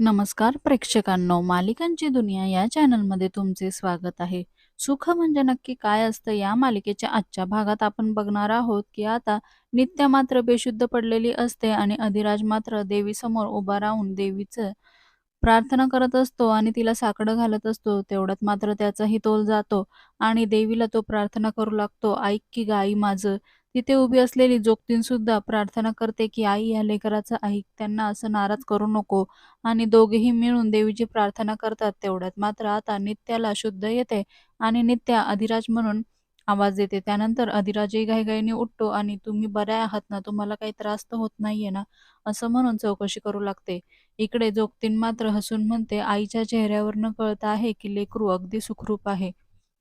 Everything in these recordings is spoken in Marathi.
नमस्कार प्रेक्षकांनो मालिकांची दुनिया या चॅनलमध्ये तुमचे स्वागत आहे. सुख म्हणजे नक्की काय असतं या मालिकेच्या आजच्या भागात आपण बघणार आहोत की आता नित्य मात्र बेशुद्ध पडलेली असते आणि अधिराज मात्र देवीसमोर उभा राहून देवीचं प्रार्थना करत असतो आणि तिला साकडं घालत असतो. तेवढ्यात मात्र त्याचाही तोल जातो आणि देवीला तो प्रार्थना करू लागतो ऐक की गाई माझं तिथे उभी असलेली जोगतीन सुद्धा प्रार्थना करते की आई या लेकराचा ऐक त्यांना असं नाराज करू नको. आणि दोघेही मिळून देवीची प्रार्थना करतात तेवढ्यात. मात्र आता नित्याला शुद्ध येते आणि नित्या अधिराज म्हणून आवाज देते. त्यानंतर अधिराजही घाईघाईने उठतो आणि तुम्ही बऱ्या आहात ना? तुम्हाला काही त्रास तर होत नाहीये ना? असं म्हणून चौकशी करू लागते. इकडे जोगतीन मात्र हसून म्हणते आईच्या चेहऱ्यावर न कळत आहे की लेकरू अगदी सुखरूप आहे.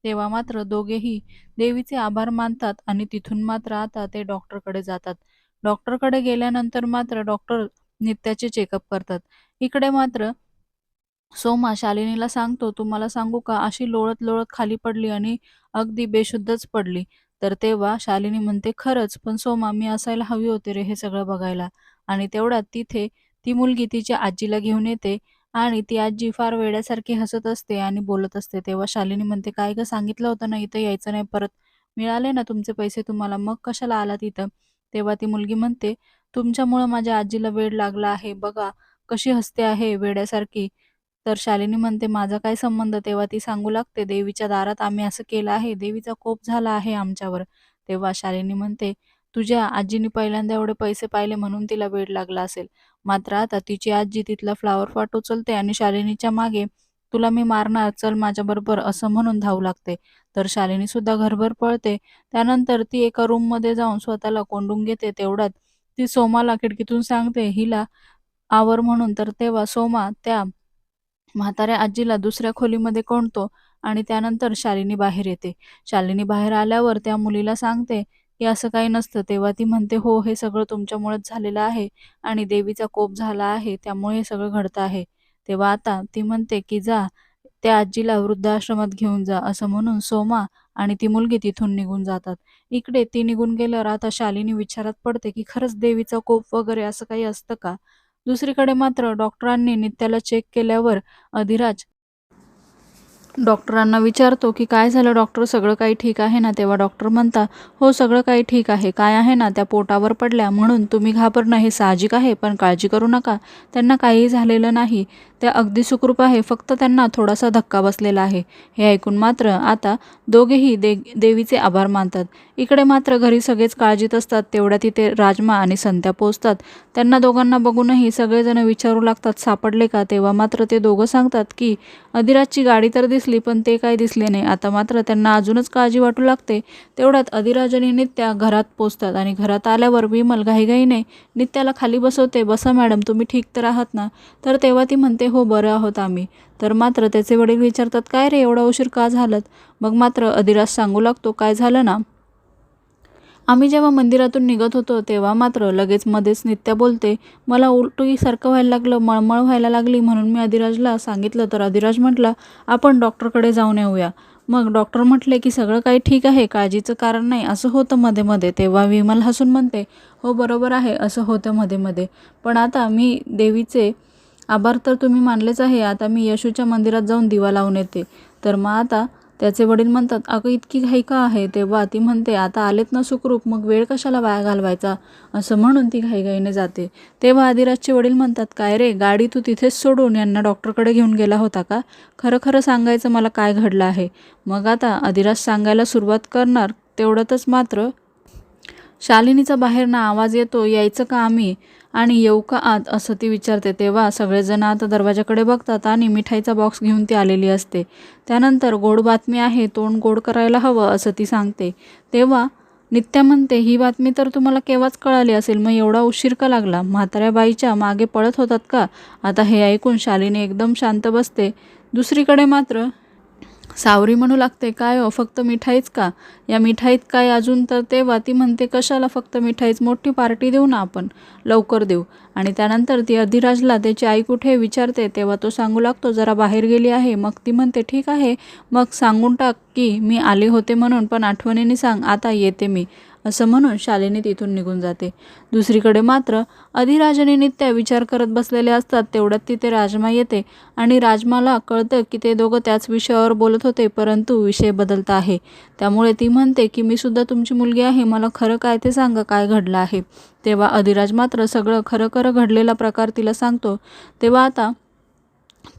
तेव्हा मात्र दोघेही देवीचे आभार मानतात आणि तिथून मात्र आता ते डॉक्टरकडे जातात. डॉक्टरकडे गेल्यानंतर मात्र डॉक्टर नित्याचे चेकअप करतात. इकडे मात्र सोमा शालिनीला सांगतो तुम्हाला सांगू का? अशी लोळत लोळत खाली पडली आणि अगदी बेशुद्धच पडली. तर तेव्हा शालिनी म्हणते खरंच पण सोमा मी असायला हवी होते रे हे सगळं बघायला. आणि तेवढ्यात तिथे ती मुलगी तिच्या आजीला घेऊन येते आणि ती आजी फार वेड्यासारखी हसत असते आणि बोलत असते. तेव्हा शालिनी म्हणते काय ग सांगितलं होतं ना इथं यायचं नाही परत मिळाले ना तुमचे पैसे तुम्हाला मग कशाला आलात इथं? तेव्हा ती मुलगी म्हणते तुमच्यामुळं माझ्या आजीला वेड लागला आहे बघा कशी हसते आहे वेड्यासारखी. तर शालिनी म्हणते माझा काय संबंध? तेव्हा ती सांगू लागते देवीच्या दारात आम्ही असं केलं आहे देवीचा कोप झाला आहे आमच्यावर. तेव्हा शालिनी म्हणते तुझ्या आजीने पहिल्यांदा एवढे पैसे पाहिले म्हणून तिला वेड लागला असेल. मात्र आता तिची आजी तिथला फ्लावर पॉट उचलते आणि शालिनीच्या मागे तुला मी मारणार चल माझ्याबरोबर असं म्हणून धावू लागते. तर शालिनी सुद्धा घरभर पळते. त्यानंतर ती एका रूममध्ये जाऊन स्वतःला कोंडून घेते. तेवढ्यात ती सोमाला खिडकीतून सांगते हिला आवर म्हणून. तर तेव्हा सोमा त्या म्हाताऱ्या आजीला दुसऱ्या खोलीमध्ये कोंडतो आणि त्यानंतर शालिनी बाहेर येते. शालिनी बाहेर आल्यावर त्या मुलीला सांगते की असं काही नसतं. तेव्हा ती म्हणते हो हे सगळं तुमच्यामुळेच झालेलं आहे आणि देवीचा कोप झाला आहे त्यामुळे हे सगळं घडतं आहे. तेव्हा आता ती म्हणते की जा त्या आजीला वृद्धाश्रमात घेऊन जा. असं म्हणून सोमा आणि ती मुलगी तिथून निघून जातात. इकडे ती निघून गेल्यावर आता शालिनी विचारात पडते की खरंच देवीचा कोप वगैरे असं काही असतं का? दुसरीकडे मात्र डॉक्टरांनी नित्याला चेक केल्यावर अधिराज डॉक्टरांना विचारतो की काय झालं? डॉक्टर सगळं काही ठीक आहे ना? तेव्हा डॉक्टर म्हणतात हो सगळं काही ठीक आहे. काय आहे ना? त्या पोटावर पडल्या म्हणून तुम्ही घाबरणं हे साहजिक आहे पण काळजी करू नका. त्यांना काहीही झालेलं नाही. त्या अगदी सुखरूप आहे. फक्त त्यांना थोडासा धक्का बसलेला आहे. हे ऐकून मात्र आता दोघेही दे देवीचे आभार मानतात. इकडे मात्र घरी सगळेच काळजीत असतात. तेवढ्या तिथे राजमा आणि संत्या पोचतात. त्यांना दोघांना बघूनही सगळेजण विचारू लागतात सापडले का? तेव्हा मात्र ते दोघं सांगतात की अधिराजची गाडी तर दिसली पण ते काय दिसले नाही. आता मात्र त्यांना अजूनच काळजी वाटू लागते. तेवढ्यात अधिराज नित्या घरात पोचतात आणि घरात आल्यावर विमल घाईघाईने नित्याला खाली बसवते बसा मॅडम तुम्ही ठीक तर आहात ना? तर तेव्हा ती म्हणते हो बरं आहोत आम्ही. तर मात्र त्याचे वडील विचारतात काय रे एवढा उशीर का झालात? मग मात्र अधिराज सांगू लागतो काय झालं ना? आम्ही जेव्हा मंदिरातून निघत होतो तेव्हा मात्र लगेच मध्येच नित्या बोलते मला उलटीसारखं व्हायला लागलं मळमळ व्हायला लागली म्हणून मी अधिराजला सांगितलं. तर अधिराज म्हटला आपण डॉक्टरकडे जाऊन येऊया. मग डॉक्टर म्हटले की सगळं काही ठीक आहे काळजीचं कारण नाही. असं होतं मध्ये मध्ये. तेव्हा विमल हसून म्हणते हो बरोबर आहे असं होतं मध्ये मध्ये. पण आता मी देवीचे आभार तर तुम्ही मानलेच आहे. आता मी येशूच्या मंदिरात जाऊन दिवा लावून येते. तर मग आता त्याचे वडील म्हणतात अगं इतकी घाई का आहे? तेव्हा ती म्हणते आता आलेत ना सुखरूप मग वेळ कशाला वाया घालवायचा? असं म्हणून ती घाईघाईने जाते. तेव्हा आदिराजचे वडील म्हणतात काय रे गाडी तू तिथेच सोडून यांना डॉक्टरकडे घेऊन गेला होता का? खरं खरं सांगायचं मला काय घडलं आहे? मग आता आदिराज सांगायला सुरुवात करणार तेवढ्यातच मात्र शालिनीचा बाहेरनं आवाज येतो यायचं का आम्ही? आणि येऊ का आत? असं ती विचारते. तेव्हा सगळेजण आता दरवाजाकडे बघतात आणि मिठाईचा बॉक्स घेऊन ती आलेली असते. त्यानंतर गोड बातमी आहे तोंड गोड करायला हवं असं ती सांगते. तेव्हा नित्या म्हणते ही बातमी तर तुम्हाला केव्हाच कळाली असेल? मग एवढा उशीर का लागला? म्हाताऱ्या बाईच्या मागे पळत होतात का? आता हे ऐकून शालिनी एकदम शांत बसते. दुसरीकडे मात्र सावरी म्हणू लागते काय हो फक्त मिठाईच का? या मिठाईत काय अजून तर तेव्हा ती म्हणते कशाला फक्त मिठाईच? मोठी पार्टी देऊ ना आपण. लवकर देऊ. आणि त्यानंतर ती अधिराजला त्याची आई कुठे विचारते तेव्हा तो सांगू लागतो जरा बाहेर गेली आहे. मग ती म्हणते ठीक आहे. मग सांगून टाक की मी आले होते म्हणून पण आठवणीने सांग आता येते मी. असं म्हणून शालिनी तिथून निघून जाते. दुसरीकडे मात्र अधिराजने नित्या विचार करत बसलेले असतात तेवढ्यात तिथे राजमा येते आणि राजमाला कळतं की ते दोघं त्याच विषयावर बोलत होते परंतु विषय बदलता आहे. त्यामुळे ती म्हणते की मी सुद्धा तुमची मुलगी आहे मला खरं काय ते सांगा काय घडलं आहे? तेव्हा अधिराज मात्र सगळं खरं खरं घडलेला प्रकार तिला सांगतो. तेव्हा आता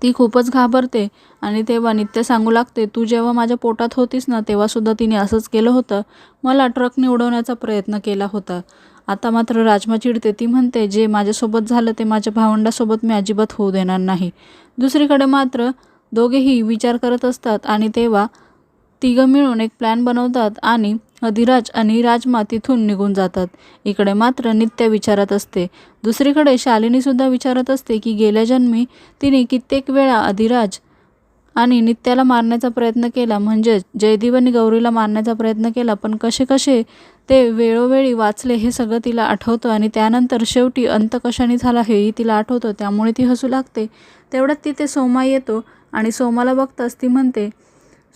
ती खूपच घाबरते आणि तेव्हा नित्य सांगू लागते तू जेव्हा माझ्या पोटात होतीस ना तेव्हासुद्धा तिने असंच केलं होतं. मला ट्रकने उडवण्याचा प्रयत्न केला होता. आता मात्र राजमा चिडते. ती म्हणते जे माझ्यासोबत झालं ते माझ्या भावंडासोबत मी अजिबात होऊ देणार नाही. दुसरीकडे मात्र दोघेही विचार करत असतात आणि तेव्हा तिघं मिळून एक प्लॅन बनवतात आणि अधिराज आणि राजमा तिथून निघून जातात. इकडे मात्र नित्य विचारत असते. दुसरीकडे शालिनीसुद्धा विचारत असते की गेल्या जन्मी तिने कित्येक वेळा अधिराज आणि नित्याला मारण्याचा प्रयत्न केला. म्हणजे जयदीप आणि गौरीला मारण्याचा प्रयत्न केला पण कसे कसे ते वेळोवेळी वाचले हे सगळं तिला आठवतं आणि त्यानंतर शेवटी अंत कशाने झाला हेही तिला आठवतं. त्यामुळे ती हसू लागते. तेवढ्यात तिथे सोमा येतो आणि सोमाला बघताच ती म्हणते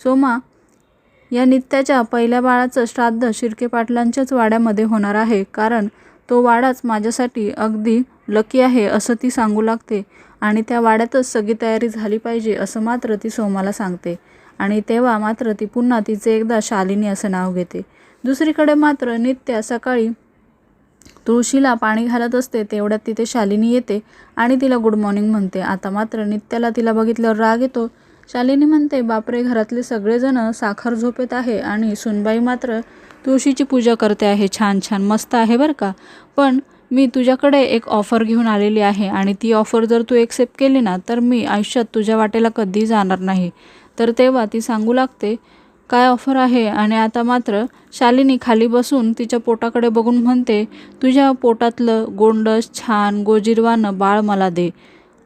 सोमा या नित्याच्या पहिल्या बाळाचं श्राद्ध शिर्के पाटलांच्याच वाड्यामध्ये होणार आहे. कारण तो वाडाच माझ्यासाठी अगदी लकी आहे असं ती सांगू लागते आणि त्या वाड्यातच सगळी तयारी झाली पाहिजे असं मात्र ती सोमाला सांगते. आणि तेव्हा मात्र ती पुन्हा तिचे एकदा शालिनी असं नाव घेते. दुसरीकडे मात्र नित्या सकाळी तुळशीला पाणी घालत असते तेवढ्यात तिथे शालिनी येते आणि तिला गुड मॉर्निंग म्हणते. आता मात्र नित्याला तिला बघितल्यावर राग येतो. शालिनी म्हणते बापरे घरातले सगळेजण साखर झोपेत आहे आणि सुनबाई मात्र तुळशीची पूजा करते आहे. छान छान मस्त आहे बरं का. पण मी तुझ्याकडे एक ऑफर घेऊन आलेली आहे आणि ती ऑफर जर तू एक्सेप्ट केली ना तर मी आयुष्यात तुझ्या वाटेला कधी जाणार नाही. तर तेव्हा ती सांगू लागते काय ऑफर आहे? आणि आता मात्र शालिनी खाली बसून तिच्या पोटाकडे बघून म्हणते तुझ्या पोटातलं गोंडस छान गोजिरवानं बाळ मला दे.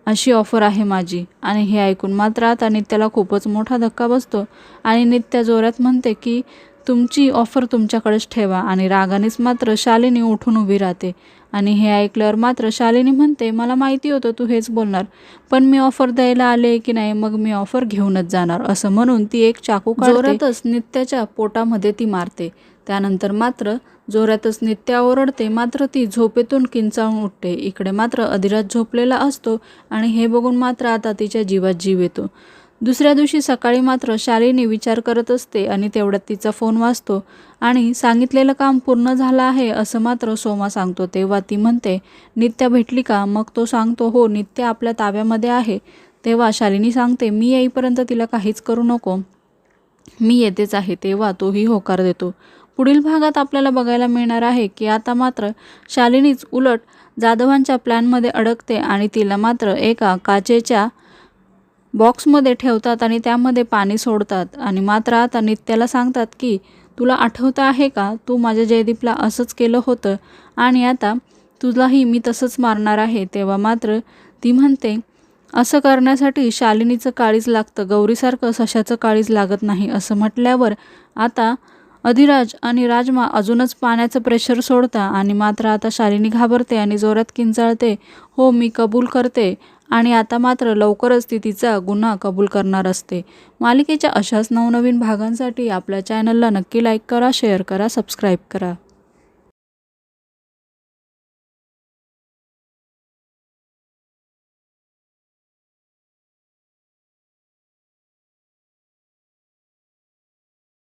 अशी ऑफर आहे माझी. आणि हे ऐकून मात्र आता नित्याला खूपच मोठा धक्का बसतो. आणि नित्या जोरात म्हणते की तुमची ऑफर तुमच्याकडेच ठेवा. आणि रागानेच मात्र शालिनी उठून उभी राहते. आणि हे ऐकल्यावर मात्र शालिनी म्हणते मला माहिती होतं तू हेच बोलणार पण मी ऑफर द्यायला आले की नाही मग मी ऑफर घेऊनच जाणार. असं म्हणून ती एक चाकू जोरातच नित्याच्या पोटामध्ये ती मारते. त्यानंतर मात्र जोरातच नित्या ओरडते मात्र ती झोपेतून किंचाळून उठते. इकडे मात्र अधिराज झोपलेला असतो आणि हे बघून मात्र आता तिच्या जीवात जीव येतो. दुसऱ्या दिवशी सकाळी मात्र शालिनी विचार करत असते आणि तेवढ्यात तिचा फोन वाचतो आणि सांगितलेलं काम पूर्ण झालं आहे असं मात्र सोमा सांगतो. तेव्हा ती म्हणते नित्या भेटली का? मग तो सांगतो हो नित्या आपल्या ताब्यामध्ये आहे. तेव्हा शालिनी सांगते मी येईपर्यंत तिला काहीच करू नको. मी येतेच आहे. तेव्हा तोही होकार देतो. पुढील भागात आपल्याला बघायला मिळणार आहे की आता मात्र शालिनीच उलट जाधवांच्या प्लॅनमध्ये अडकते आणि तिला मात्र एका काचेच्या बॉक्समध्ये ठेवतात आणि त्यामध्ये पाणी सोडतात. आणि मात्र आता नित्याला सांगतात की तुला आठवतं आहे का? तू माझ्या जयदीपला असंच केलं होतं आणि आता तुलाही मी तसंच मारणार आहे. तेव्हा मात्र ती म्हणते असं करण्यासाठी शालिनीचं काळीज लागतं. गौरीसारखं सशाचं काळीज लागत नाही. असं म्हटल्यावर आता अधिराज आणि राजमा अजूनच पाण्याचं प्रेशर सोडता आणि मात्र आता शालिनी घाबरते आणि जोरात किंचाळते हो मी कबूल करते. आणि आता मात्र लवकरच ती तिचा गुन्हा कबूल करणार असते. मालिकेच्या अशाच नवनवीन भागांसाठी आपल्या चॅनलला नक्की लाईक करा शेअर करा सबस्क्राईब करा.